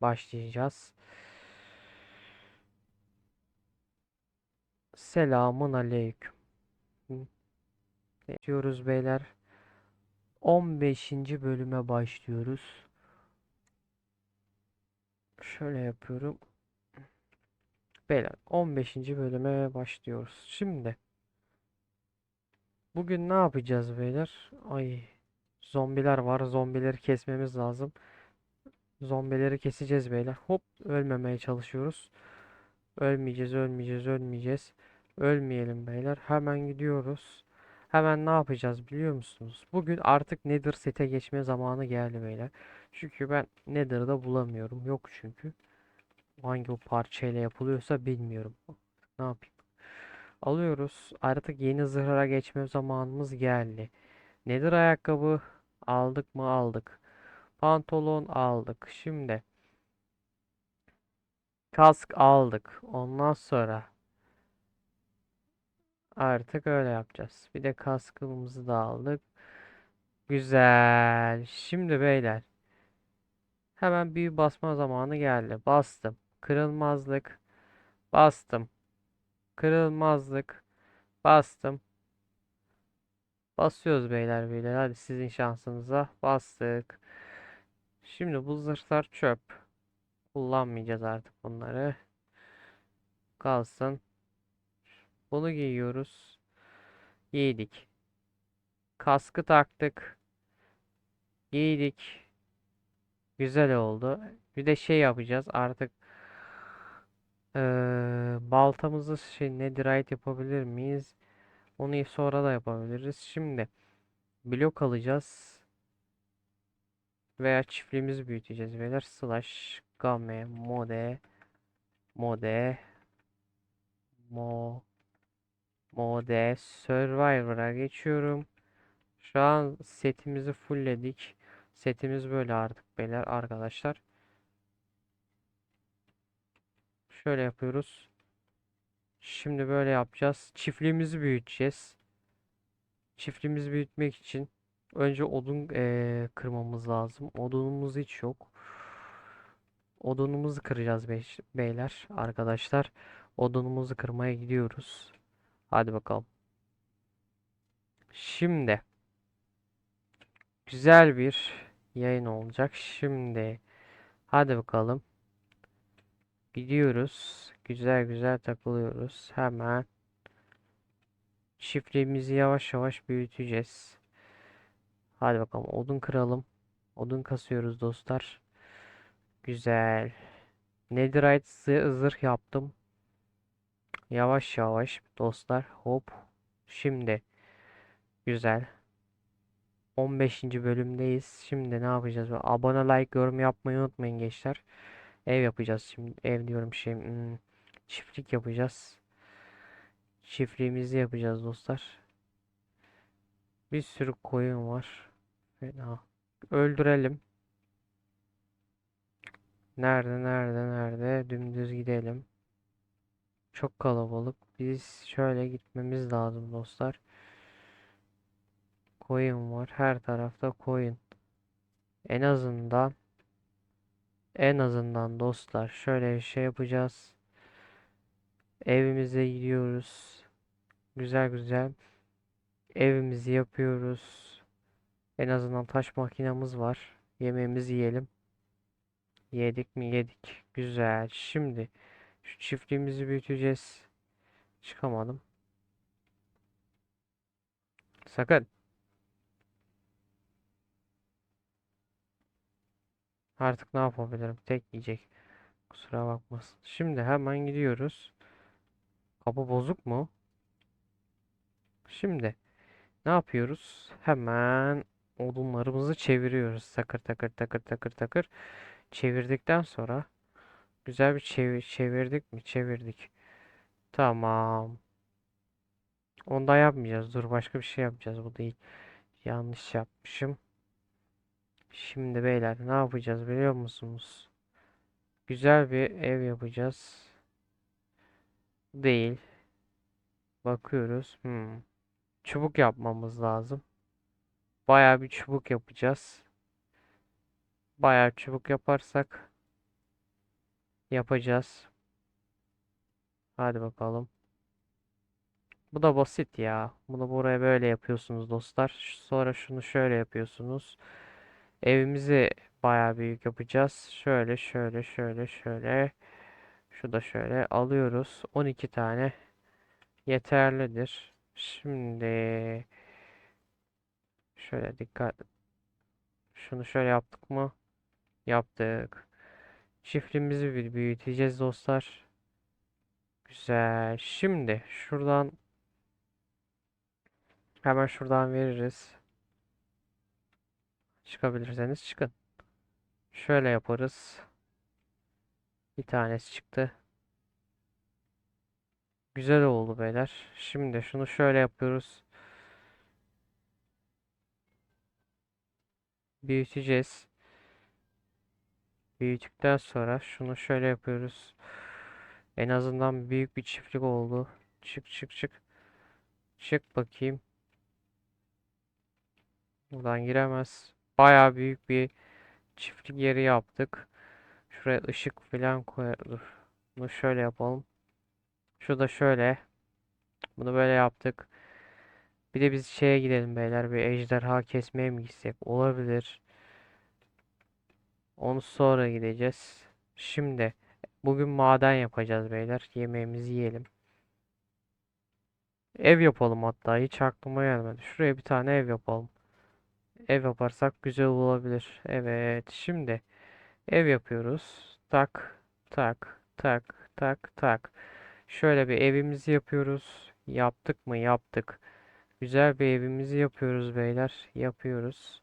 başlayacağız. Selamun aleyküm. Diyoruz beyler? 15. bölüme başlıyoruz. Şöyle yapıyorum. Beyler 15. bölüme başlıyoruz. Şimdi bugün ne yapacağız beyler? Ay zombiler var. Zombileri kesmemiz lazım. Zombileri keseceğiz beyler. Hop ölmemeye çalışıyoruz. Ölmeyeceğiz, ölmeyeceğiz, ölmeyeceğiz. Ölmeyelim beyler. Hemen gidiyoruz. Hemen ne yapacağız biliyor musunuz? Bugün artık Nether sete geçme zamanı geldi beyler. Çünkü ben Nether'da bulamıyorum. Yok çünkü. Hangi o parçayla yapılıyorsa bilmiyorum. Ne yapayım? Alıyoruz. Artık yeni zırhlara geçme zamanımız geldi. Nether ayakkabı aldık mı aldık. Pantolon aldık. Şimdi kask aldık. Ondan sonra artık öyle yapacağız. Bir de kaskımızı da aldık. Güzel. Şimdi beyler hemen büyü basma zamanı geldi. Bastım. Kırılmazlık. Bastım. Kırılmazlık. Bastım. Basıyoruz beyler beyler. Hadi sizin şansınıza. Bastık. Şimdi bu zırhlar çöp. Kullanmayacağız artık bunları. Kalsın. Bunu giyiyoruz. Giydik. Kaskı taktık. Giydik. Güzel oldu. Bir de şey yapacağız artık. Eee baltamızı şey netherite yapabilir miyiz? Onu sonra da yapabiliriz. Şimdi blok alacağız. Veya çiftliğimizi büyüteceğiz beyler. Slash game mode mode mo mode survivor'a geçiyorum. Şu an setimizi fullledik. Setimiz böyle artık beyler arkadaşlar. Şöyle yapıyoruz. Şimdi böyle yapacağız. Çiftliğimizi büyüteceğiz. Çiftliğimizi büyütmek için önce odun eee, kırmamız lazım. Odunumuz hiç yok. Odunumuzu kıracağız bey- beyler, arkadaşlar. Odunumuzu kırmaya gidiyoruz. Hadi bakalım. Şimdi güzel bir yayın olacak. Şimdi hadi bakalım. Gidiyoruz. Güzel güzel takılıyoruz. Hemen çiftliğimizi yavaş yavaş büyüteceğiz. Hadi bakalım odun kıralım. Odun kasıyoruz dostlar. Güzel. Netherite zı- zırh yaptım. Yavaş yavaş dostlar. Hop. Şimdi. Güzel. 15. bölümdeyiz. Şimdi ne yapacağız? Abone like yorum yapmayı unutmayın gençler. Ev yapacağız şimdi. Ev diyorum şey. hmm, çiftlik yapacağız. Çiftliğimizi yapacağız dostlar. Bir sürü koyun var. Fena. Öldürelim. Nerede nerede nerede? Dümdüz gidelim. Çok kalabalık. Biz şöyle gitmemiz lazım dostlar. Koyun var. Her tarafta koyun. En azından en azından dostlar şöyle bir şey yapacağız. Evimize gidiyoruz. Güzel güzel evimizi yapıyoruz. En azından taş makinamız var. Yemeğimizi yiyelim. Yedik mi? Yedik. Güzel. Şimdi şu çiftliğimizi büyüteceğiz. Çıkamadım. Sakın. Artık ne yapabilirim? Tek yiyecek. Kusura bakmasın. Şimdi hemen gidiyoruz. Kapı bozuk mu? Şimdi ne yapıyoruz? Hemen odunlarımızı çeviriyoruz. Takır takır takır takır takır. Çevirdikten sonra güzel bir çevir çevirdik mi? Çevirdik. Tamam. Onda yapmayacağız. Dur başka bir şey yapacağız. Bu değil. Yanlış yapmışım. Şimdi beyler ne yapacağız biliyor musunuz? Güzel bir ev yapacağız. Değil. Bakıyoruz. Hmm. Çubuk yapmamız lazım. Bayağı bir çubuk yapacağız. Bayağı çubuk yaparsak yapacağız. Hadi bakalım. Bu da basit ya. Bunu buraya böyle yapıyorsunuz dostlar. Sonra şunu şöyle yapıyorsunuz. Evimizi bayağı büyük yapacağız. Şöyle şöyle şöyle şöyle. Şu da şöyle alıyoruz. 12 tane yeterlidir. Şimdi şöyle dikkat. Şunu şöyle yaptık mı? Yaptık. Çiftliğimizi bir büyüteceğiz dostlar. Güzel. Şimdi şuradan hemen şuradan veririz. Çıkabilirseniz çıkın. Şöyle yaparız. Bir tanesi çıktı. Güzel oldu beyler. Şimdi şunu şöyle yapıyoruz. Büyüteceğiz. Büyüttükten sonra şunu şöyle yapıyoruz. En azından büyük bir çiftlik oldu. Çık çık çık. Çık bakayım. Buradan giremez. Bayağı büyük bir çiftlik yeri yaptık. Şuraya ışık falan koy. Dur. Bunu şöyle yapalım. Şu da şöyle. Bunu böyle yaptık. Bir de biz şeye gidelim beyler. Bir ejderha kesmeye mi gitsek? Olabilir. Onu sonra gideceğiz. Şimdi bugün maden yapacağız beyler. Yemeğimizi yiyelim. Ev yapalım hatta. Hiç aklıma gelmedi. Şuraya bir tane ev yapalım. Ev yaparsak güzel olabilir. Evet. Şimdi ev yapıyoruz. Tak tak tak tak tak. Şöyle bir evimizi yapıyoruz. Yaptık mı? Yaptık. Güzel bir evimizi yapıyoruz beyler. Yapıyoruz.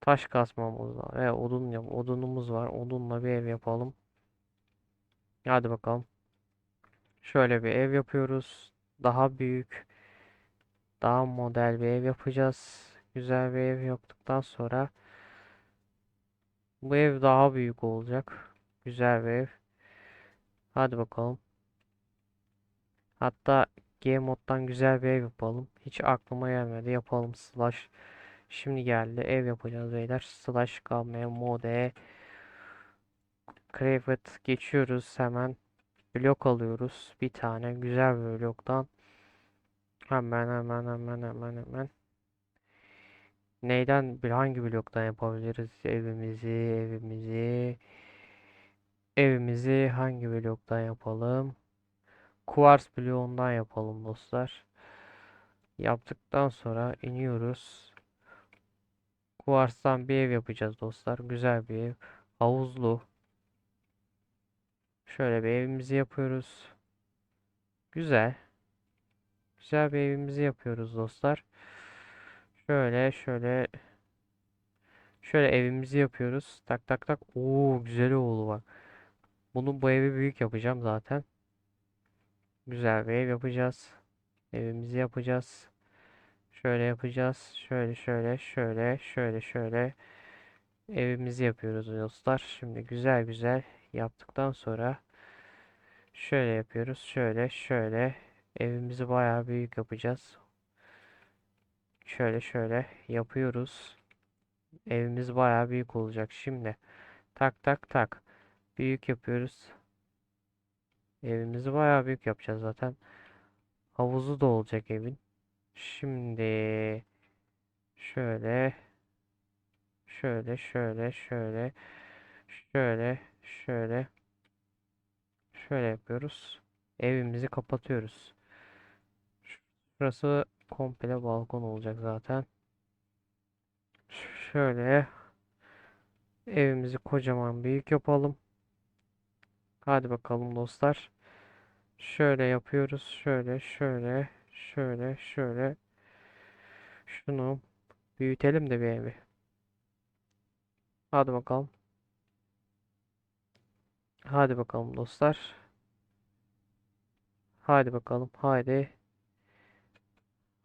Taş kasmamız var. Ve odun yap odunumuz var. Odunla bir ev yapalım. Hadi bakalım. Şöyle bir ev yapıyoruz. Daha büyük, daha model bir ev yapacağız. Güzel bir ev yaptıktan sonra bu ev daha büyük olacak. Güzel bir ev. Hadi bakalım. Hatta Game moddan güzel bir ev yapalım. Hiç aklıma gelmedi. Yapalım slash. Şimdi geldi. Ev yapacağız beyler. Slash game mode Craft geçiyoruz hemen. Blok alıyoruz. Bir tane güzel bir bloktan. Hemen hemen hemen hemen hemen. Neyden hangi bloktan yapabiliriz evimizi evimizi evimizi hangi bloktan yapalım? Kuvars bloğundan yapalım dostlar. Yaptıktan sonra iniyoruz. Kuvarstan bir ev yapacağız dostlar. Güzel bir ev. Havuzlu. Şöyle bir evimizi yapıyoruz. Güzel. Güzel bir evimizi yapıyoruz dostlar. Şöyle şöyle şöyle evimizi yapıyoruz. Tak tak tak. Oo güzel oldu bak. Bunu bu evi büyük yapacağım zaten. Güzel bir ev yapacağız. Evimizi yapacağız. Şöyle yapacağız. Şöyle şöyle şöyle şöyle şöyle evimizi yapıyoruz dostlar. Şimdi güzel güzel yaptıktan sonra şöyle yapıyoruz. Şöyle şöyle evimizi bayağı büyük yapacağız. Şöyle şöyle yapıyoruz. Evimiz bayağı büyük olacak. Şimdi tak tak tak büyük yapıyoruz. Evimizi bayağı büyük yapacağız zaten. Havuzu da olacak evin. Şimdi şöyle şöyle şöyle şöyle şöyle şöyle şöyle yapıyoruz. Evimizi kapatıyoruz. Şurası komple balkon olacak zaten. Şöyle evimizi kocaman büyük yapalım. Hadi bakalım dostlar. Şöyle yapıyoruz. Şöyle şöyle şöyle şöyle şunu büyütelim de bir evi. Hadi bakalım. Hadi bakalım dostlar. Hadi bakalım. Haydi.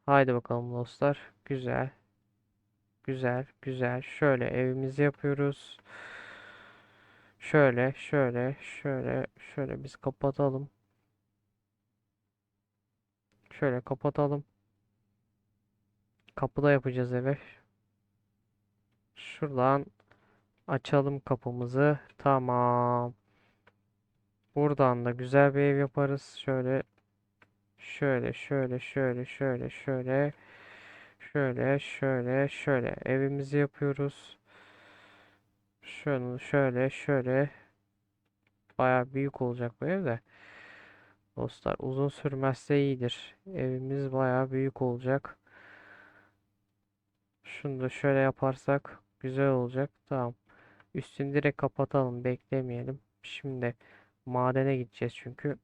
Haydi bakalım dostlar. Güzel. Güzel. Güzel. Şöyle evimizi yapıyoruz. Şöyle, şöyle, şöyle, şöyle biz kapatalım. Şöyle kapatalım. Kapıda yapacağız eve. Şuradan Açalım kapımızı. Tamam. Buradan da güzel bir ev yaparız. Şöyle şöyle şöyle şöyle şöyle şöyle şöyle şöyle şöyle evimizi yapıyoruz. Şunu şöyle şöyle baya büyük olacak bu ev de. Dostlar uzun sürmezse iyidir. Evimiz baya büyük olacak. Şunu da şöyle yaparsak güzel olacak. Tamam. Üstünü direkt kapatalım. Beklemeyelim. Şimdi madene gideceğiz çünkü.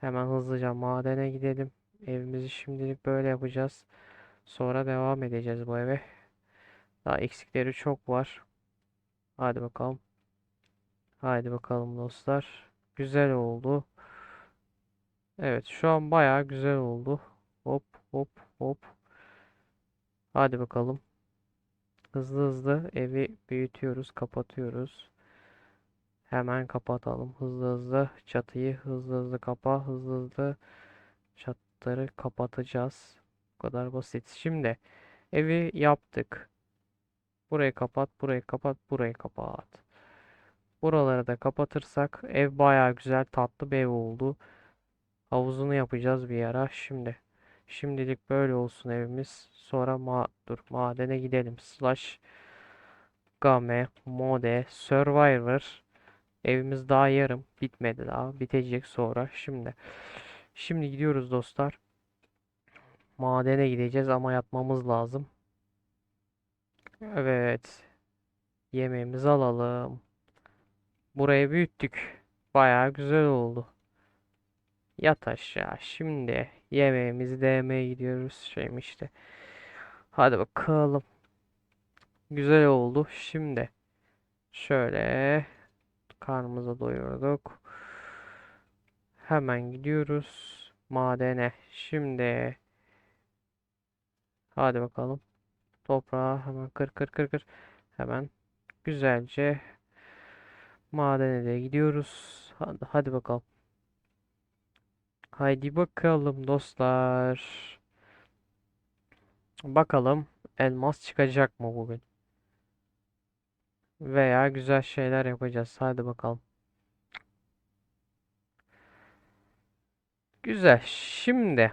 Hemen hızlıca madene gidelim. Evimizi şimdilik böyle yapacağız. Sonra devam edeceğiz bu eve. Daha eksikleri çok var. Hadi bakalım. Haydi bakalım dostlar. Güzel oldu. Evet şu an bayağı güzel oldu. Hop hop hop. Hadi bakalım. Hızlı hızlı evi büyütüyoruz, kapatıyoruz. Hemen kapatalım. Hızlı hızlı çatıyı hızlı hızlı kapa, hızlı hızlı çatları kapatacağız. Bu kadar basit. Şimdi evi yaptık. Burayı kapat, burayı kapat, burayı kapat. Buraları da kapatırsak ev bayağı güzel, tatlı bir ev oldu. Havuzunu yapacağız bir ara. Şimdi şimdilik böyle olsun evimiz. Sonra ma dur madene gidelim. Slash game mode survivor. Evimiz daha yarım bitmedi daha. Bitecek sonra. Şimdi şimdi gidiyoruz dostlar. Madene gideceğiz ama yatmamız lazım. Evet. Yemeğimizi alalım. Burayı büyüttük. Bayağı güzel oldu. Yat aşağı. Şimdi yemeğimizi de yemeye gidiyoruz. Şeyim işte. Hadi bakalım. Güzel oldu. Şimdi şöyle karnımıza doyurduk. Hemen gidiyoruz madene. Şimdi hadi bakalım. Toprağı hemen kır kır kır kır. Hemen güzelce madene de gidiyoruz. Hadi, hadi bakalım. Haydi bakalım dostlar. Bakalım elmas çıkacak mı bugün? Veya güzel şeyler yapacağız. Hadi bakalım. Güzel. Şimdi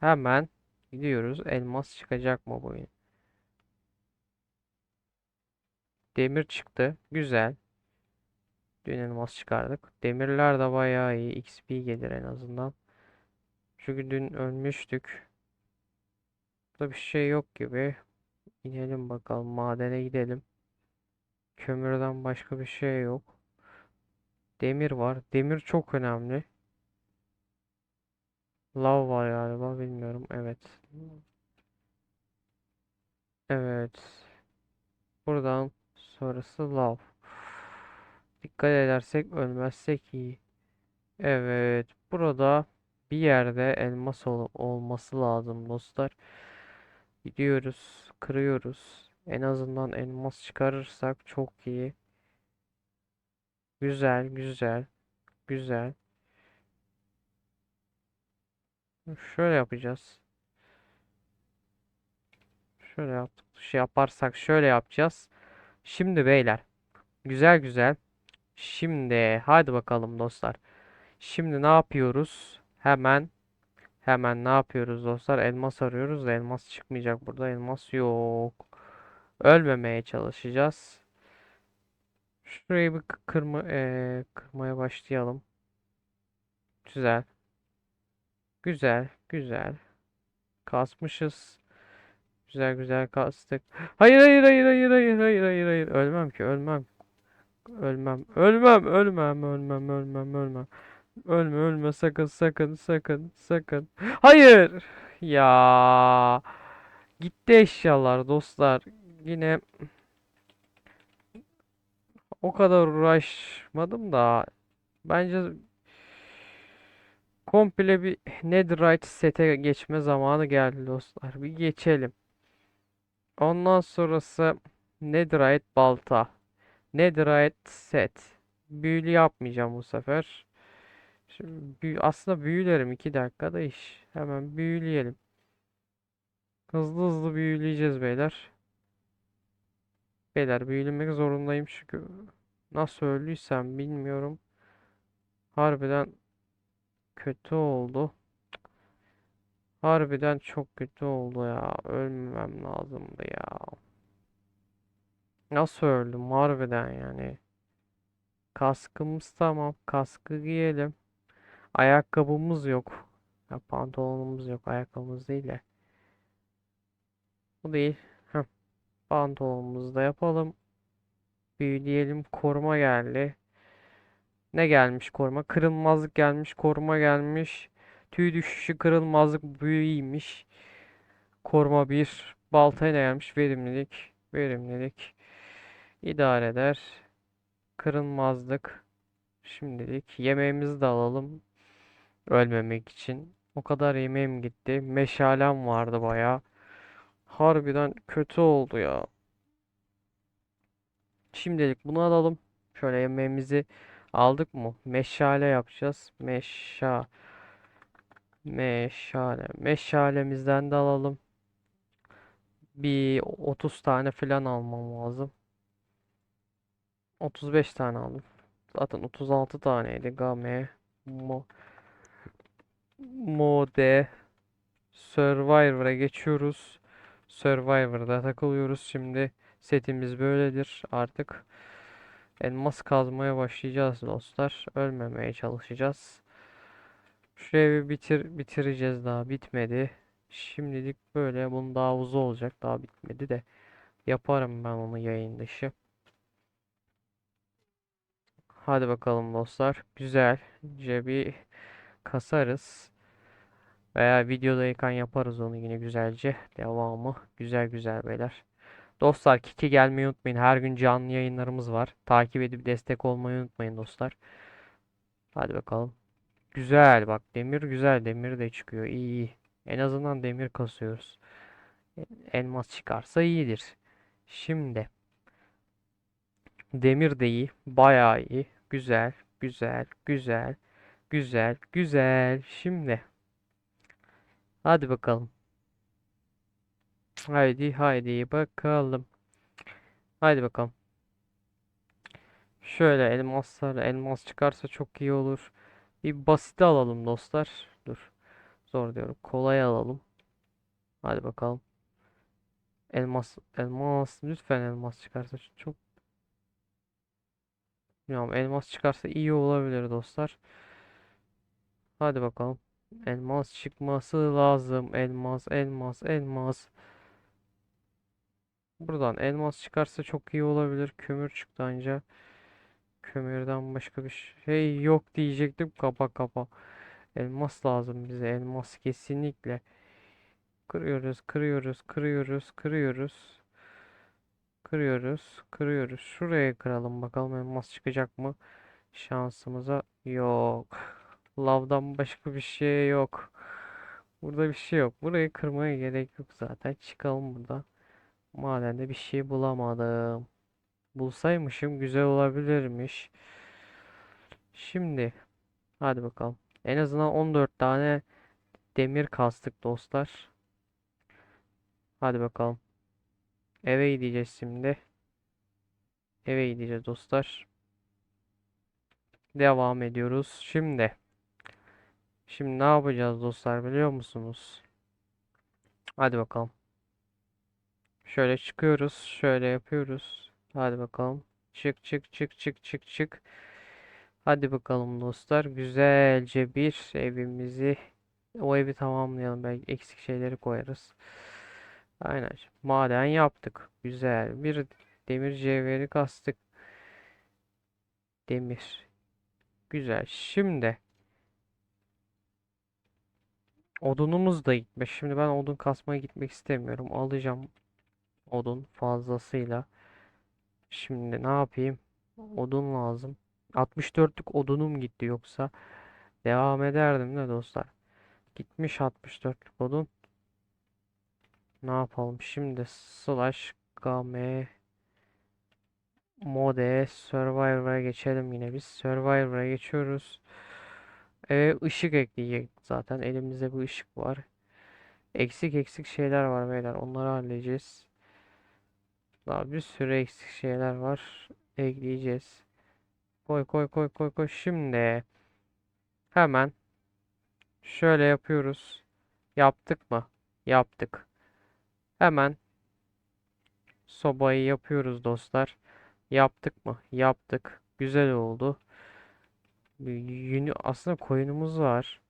hemen gidiyoruz. Elmas çıkacak mı bugün? Demir çıktı. Güzel. Dün elmas çıkardık. Demirler de bayağı iyi. XP gelir en azından. Çünkü dün ölmüştük. Burada bir şey yok gibi. İnelim bakalım. Madene gidelim. Kömürden başka bir şey yok. Demir var. Demir çok önemli. Lav var galiba. Bilmiyorum. Evet. Evet. Buradan sonrası lav. Dikkat edersek ölmezsek iyi. Evet. Burada bir yerde elmas ol- olması lazım dostlar. Gidiyoruz. Kırıyoruz. En azından elmas çıkarırsak çok iyi. Güzel, güzel, güzel. Şöyle yapacağız. Şöyle yaptık. Şey yaparsak şöyle yapacağız. Şimdi beyler. Güzel güzel. Şimdi hadi bakalım dostlar. Şimdi ne yapıyoruz? Hemen hemen ne yapıyoruz dostlar? Elmas arıyoruz da elmas çıkmayacak burada. Elmas yok. Ölmemeye çalışacağız. Şurayı bir kı- kırma eee, kırmaya başlayalım. Güzel. Güzel, güzel. Kasmışız. Güzel güzel kastık. Hayır hayır hayır hayır hayır hayır hayır hayır. Ölmem ki ölmem. Ölmem. Ölmem ölmem ölmem ölmem ölmem. Ölme ölme sakın sakın sakın sakın. Hayır. Ya. Gitti eşyalar dostlar. Yine o kadar uğraşmadım da bence komple bir Netherite sete geçme zamanı geldi dostlar. Bir geçelim. Ondan sonrası Netherite balta. Netherite set. Büyülü yapmayacağım bu sefer. Şimdi aslında büyülerim 2 dakikada iş. Hemen büyüleyelim. Hızlı hızlı büyüleyeceğiz beyler. Beyler büyülemek zorundayım çünkü nasıl öldüysem bilmiyorum. Harbiden kötü oldu. Harbiden çok kötü oldu ya. Ölmemem lazımdı ya. Nasıl öldüm harbiden yani. Kaskımız tamam. Kaskı giyelim. Ayakkabımız yok. Ya pantolonumuz yok. Ayakkabımız değil de. Bu değil. Heh. Pantolonumuzu da yapalım. Büyüleyelim. Koruma geldi. Ne gelmiş koruma? Kırılmazlık gelmiş. Koruma gelmiş. Tüy düşüşü kırılmazlık büyüymiş. Koruma 1. Baltaya ne gelmiş? Verimlilik. Verimlilik. İdare eder. Kırılmazlık. Şimdilik yemeğimizi de alalım. Ölmemek için. O kadar yemeğim gitti. Meşalem vardı baya. Harbiden kötü oldu ya. Şimdilik bunu alalım. Şöyle yemeğimizi aldık mı? Meşale yapacağız. Meşa Meşale. Meşalemizden de alalım. Bir 30 tane falan almam lazım. 35 tane aldım. Zaten 36 taneydi. Game. Mo. Mode. Survivor'a geçiyoruz. Survivor'da takılıyoruz. Şimdi setimiz böyledir. Artık elmas kazmaya başlayacağız dostlar. Ölmemeye çalışacağız. Şu evi bitir bitireceğiz daha bitmedi. Şimdilik böyle bunun daha uzun olacak. Daha bitmedi de yaparım ben onu yayın dışı. Hadi bakalım dostlar. Güzelce bir kasarız. Veya videodayken yaparız onu yine güzelce. Devamı güzel güzel beyler. Dostlar Kiki gelmeyi unutmayın. Her gün canlı yayınlarımız var. Takip edip destek olmayı unutmayın dostlar. Hadi bakalım. Güzel bak demir güzel. Demir de çıkıyor. İyi iyi. En azından demir kasıyoruz. Elmas çıkarsa iyidir. Şimdi demir de iyi. Bayağı iyi. Güzel. Güzel. Güzel. Güzel. Güzel. Şimdi hadi bakalım. Haydi haydi bakalım. Haydi bakalım. Şöyle elmaslar elmas çıkarsa çok iyi olur. Bir basit alalım dostlar. Dur. Zor diyorum. Kolay alalım. Hadi bakalım. Elmas elmas lütfen elmas çıkarsa çok Bilmiyorum elmas çıkarsa iyi olabilir dostlar. Hadi bakalım. Elmas çıkması lazım. Elmas, elmas, elmas. Buradan elmas çıkarsa çok iyi olabilir. Kömür çıktı anca. Kömürden başka bir şey yok diyecektim. Kapa kapa. Elmas lazım bize. Elmas kesinlikle. Kırıyoruz, kırıyoruz, kırıyoruz, kırıyoruz. Kırıyoruz, kırıyoruz. Şuraya kıralım bakalım elmas çıkacak mı? Şansımıza yok. Lavdan başka bir şey yok. Burada bir şey yok. Burayı kırmaya gerek yok zaten. Çıkalım buradan. Madende bir şey bulamadım. Bulsaymışım güzel olabilirmiş. Şimdi hadi bakalım. En azından 14 tane demir kastık dostlar. Hadi bakalım. Eve gideceğiz şimdi. Eve gideceğiz dostlar. Devam ediyoruz. Şimdi. Şimdi ne yapacağız dostlar biliyor musunuz? Hadi bakalım. Şöyle çıkıyoruz. Şöyle yapıyoruz. Hadi bakalım. Çık çık çık çık çık çık. Hadi bakalım dostlar. Güzelce bir evimizi o evi tamamlayalım. Belki eksik şeyleri koyarız. Aynen. Maden yaptık. Güzel. Bir demir cevheri kastık. Demir. Güzel. Şimdi odunumuz da gitmiş. Şimdi ben odun kasmaya gitmek istemiyorum. Alacağım odun fazlasıyla. Şimdi ne yapayım? Odun lazım. 64'lük odunum gitti yoksa devam ederdim de dostlar. Gitmiş 64'lük odun. Ne yapalım? Şimdi slash game mode survivor'a geçelim yine biz. Survivor'a geçiyoruz. Ee, ışık ekleyecek zaten. Elimizde bir ışık var. Eksik eksik şeyler var beyler. Onları halledeceğiz. Daha bir sürü eksik şeyler var. Ekleyeceğiz. Koy koy koy koy koy. Şimdi hemen şöyle yapıyoruz. Yaptık mı? Yaptık. Hemen sobayı yapıyoruz dostlar. Yaptık mı? Yaptık. Güzel oldu. Aslında koyunumuz var.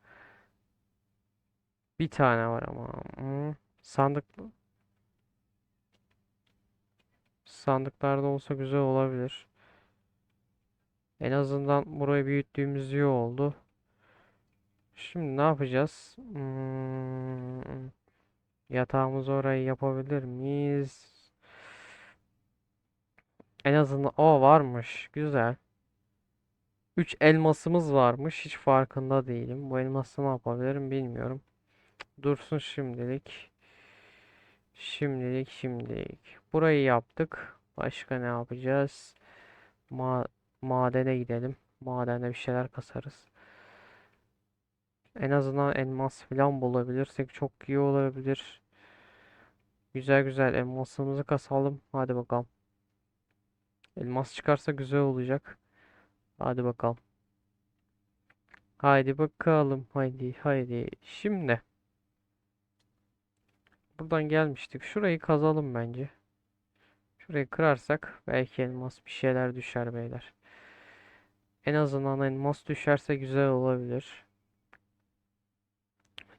Bir tane var ama. Hmm. Sandık sandıklarda olsa güzel olabilir. En azından burayı büyüttüğümüz iyi oldu. Şimdi ne yapacağız? Hmm. Yatağımızı orayı yapabilir miyiz? En azından o varmış. Güzel. 3 elmasımız varmış. Hiç farkında değilim. Bu elması ne yapabilirim bilmiyorum. Dursun şimdilik. Şimdilik şimdilik. Burayı yaptık. Başka ne yapacağız? Ma madene gidelim. Madende bir şeyler kasarız. En azından elmas falan bulabilirsek çok iyi olabilir. Güzel güzel elmasımızı kasalım. Hadi bakalım. Elmas çıkarsa güzel olacak. Hadi bakalım. Haydi bakalım. Haydi haydi. Şimdi buradan gelmiştik. Şurayı kazalım bence. Şurayı kırarsak belki elmas bir şeyler düşer beyler. En azından elmas düşerse güzel olabilir.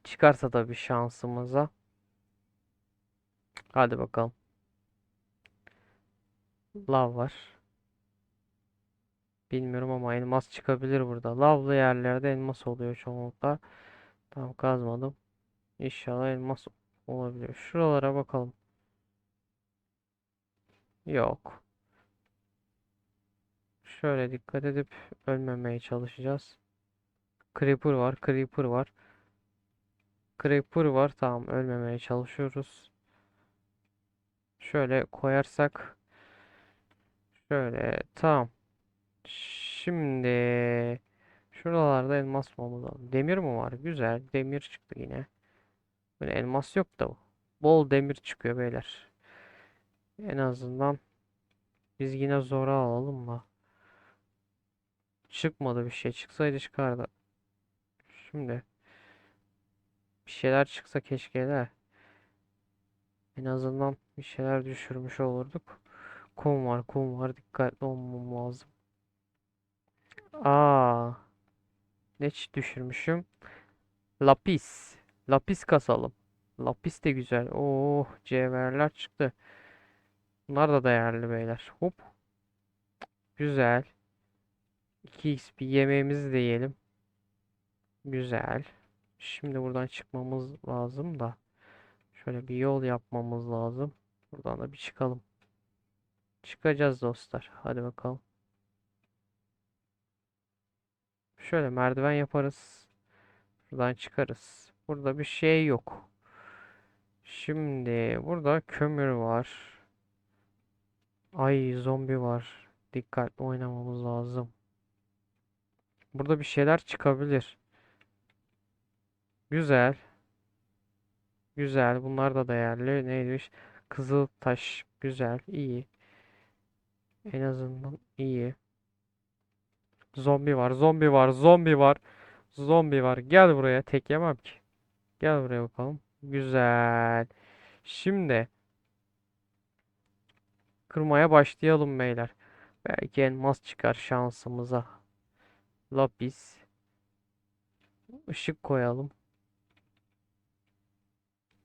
Çıkarsa da bir şansımıza. Hadi bakalım. Lav var. Bilmiyorum ama elmas çıkabilir burada. Lavlı yerlerde elmas oluyor çoğunlukla. Tam kazmadım. İnşallah elmas olabilir. Şuralara bakalım. Yok. Şöyle dikkat edip ölmemeye çalışacağız. Creeper var, Creeper var. Creeper var. Tamam, ölmemeye çalışıyoruz. Şöyle koyarsak şöyle tamam. Şimdi şuralarda elmas mı olmalı? Demir mi var? Güzel. Demir çıktı yine. Böyle elmas yok da bol demir çıkıyor beyler. En azından biz yine zora alalım da. Çıkmadı bir şey. Çıksaydı çıkardı. Şimdi bir şeyler çıksa keşke de. En azından bir şeyler düşürmüş olurduk. Kum var, kum var. Dikkatli olmam lazım. Aa, ne düşürmüşüm? Lapis. Lapis kasalım. Lapis de güzel. Oh, cevherler çıktı. Bunlar da değerli beyler. Hop. Güzel. 2x bir yemeğimizi de yiyelim. Güzel. Şimdi buradan çıkmamız lazım da. Şöyle bir yol yapmamız lazım. Buradan da bir çıkalım. Çıkacağız dostlar. Hadi bakalım. Şöyle merdiven yaparız. Buradan çıkarız. Burada bir şey yok. Şimdi burada kömür var. Ay zombi var. Dikkatli oynamamız lazım. Burada bir şeyler çıkabilir. Güzel. Güzel. Bunlar da değerli. Neymiş? Kızıl taş. Güzel. iyi. En azından iyi. Zombi var. Zombi var. Zombi var. Zombi var. Gel buraya. Tek yemem ki. Gel buraya bakalım. Güzel. Şimdi kırmaya başlayalım beyler. Belki elmas çıkar şansımıza. Lapis. Işık koyalım.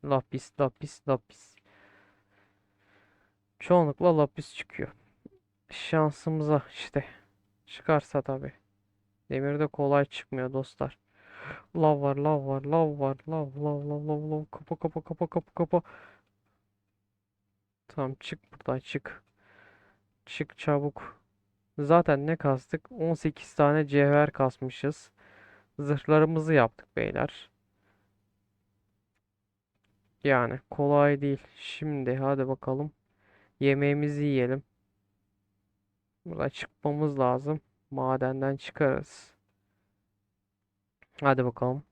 Lapis, lapis, lapis. Çoğunlukla lapis çıkıyor. Şansımıza işte. Çıkarsa tabii. Demir de kolay çıkmıyor dostlar. Lav var, lav var, lav var, lav, lav, lav, lav, lav. Kapa, kapa, kapa, kapa, kapa. Tamam çık buradan çık. Çık çabuk. Zaten ne kastık? 18 tane cevher kasmışız. Zırhlarımızı yaptık beyler. Yani kolay değil. Şimdi hadi bakalım. Yemeğimizi yiyelim. Buradan çıkmamız lazım. Madenden çıkarız. Hadi bakalım.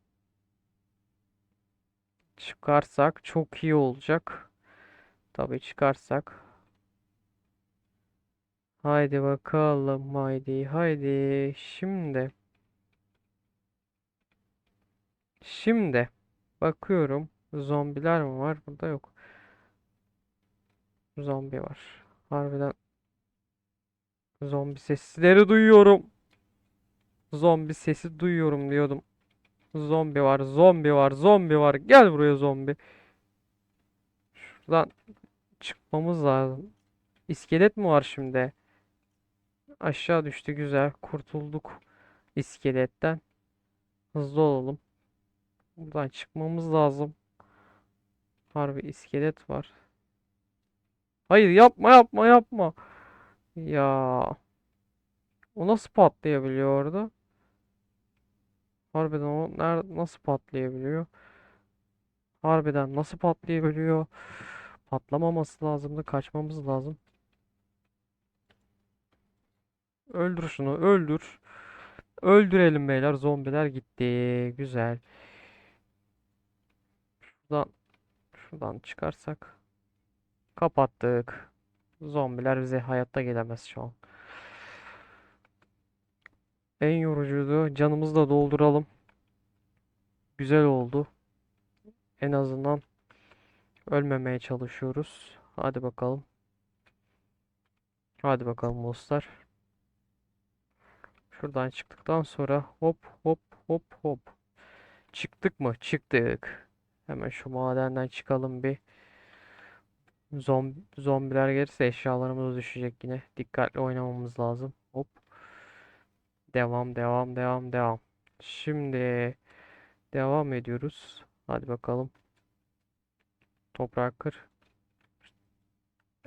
Çıkarsak çok iyi olacak. Tabii çıkarsak. Haydi bakalım. Haydi haydi. Şimdi. Şimdi. Bakıyorum. Zombiler mi var? Burada yok. Zombi var. Harbiden zombi sesleri duyuyorum. Zombi sesi duyuyorum diyordum. Zombi var, zombi var, zombi var. Gel buraya zombi. Şuradan çıkmamız lazım. İskelet mi var şimdi? Aşağı düştü güzel. Kurtulduk iskeletten. Hızlı olalım. Buradan çıkmamız lazım. Harbi iskelet var. Hayır yapma yapma yapma. Ya. O nasıl patlayabiliyor orada? Harbiden o nerede nasıl patlayabiliyor? Harbiden nasıl patlayabiliyor? Patlamaması lazımdı. Kaçmamız lazım. Öldür şunu. Öldür. Öldürelim beyler. Zombiler gitti. Güzel. Şuradan şuradan çıkarsak. Kapattık. Zombiler bize hayatta gelemez şu an. En yorucuydu. Canımızı da dolduralım. Güzel oldu. En azından ölmemeye çalışıyoruz. Hadi bakalım. Hadi bakalım dostlar. Şuradan çıktıktan sonra hop hop hop hop. Çıktık mı? Çıktık. Hemen şu madenden çıkalım bir. Zom zombiler gelirse eşyalarımız düşecek yine. Dikkatli oynamamız lazım. Hop. Devam devam devam devam. Şimdi devam ediyoruz. Hadi bakalım. Toprak kır.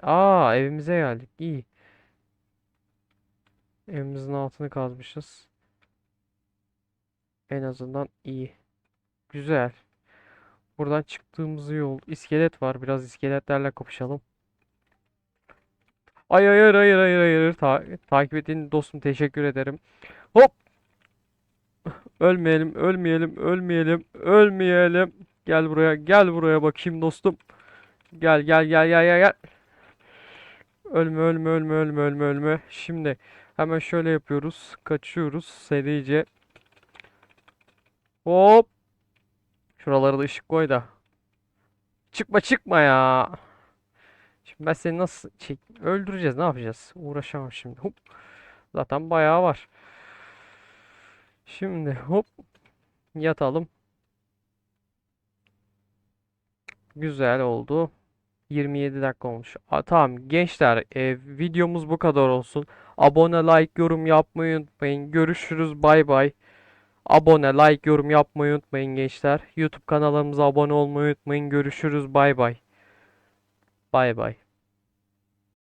Aa evimize geldik. İyi. Evimizin altını kazmışız. En azından iyi. Güzel. Buradan çıktığımız yol. İskelet var. Biraz iskeletlerle kapışalım. Ay hayır hayır hayır hayır. Ta takip ettiğin dostum teşekkür ederim. Hop. Ölmeyelim, ölmeyelim, ölmeyelim, ölmeyelim. Gel buraya, gel buraya bakayım dostum. Gel gel gel gel gel gel. Ölme ölme ölme ölme ölme ölme. Şimdi hemen şöyle yapıyoruz. Kaçıyoruz serice. Hop. Şuralara da ışık koy da. Çıkma çıkma ya. Şimdi ben seni nasıl çek öldüreceğiz ne yapacağız? Uğraşamam şimdi. Hop. Zaten bayağı var. Şimdi hop yatalım. Güzel oldu. 27 dakika olmuş. Aa, tamam gençler e, videomuz bu kadar olsun. Abone like yorum yapmayı unutmayın. Görüşürüz bay bay. Abone like yorum yapmayı unutmayın gençler. YouTube kanalımıza abone olmayı unutmayın. Görüşürüz bay bay. Bay bay.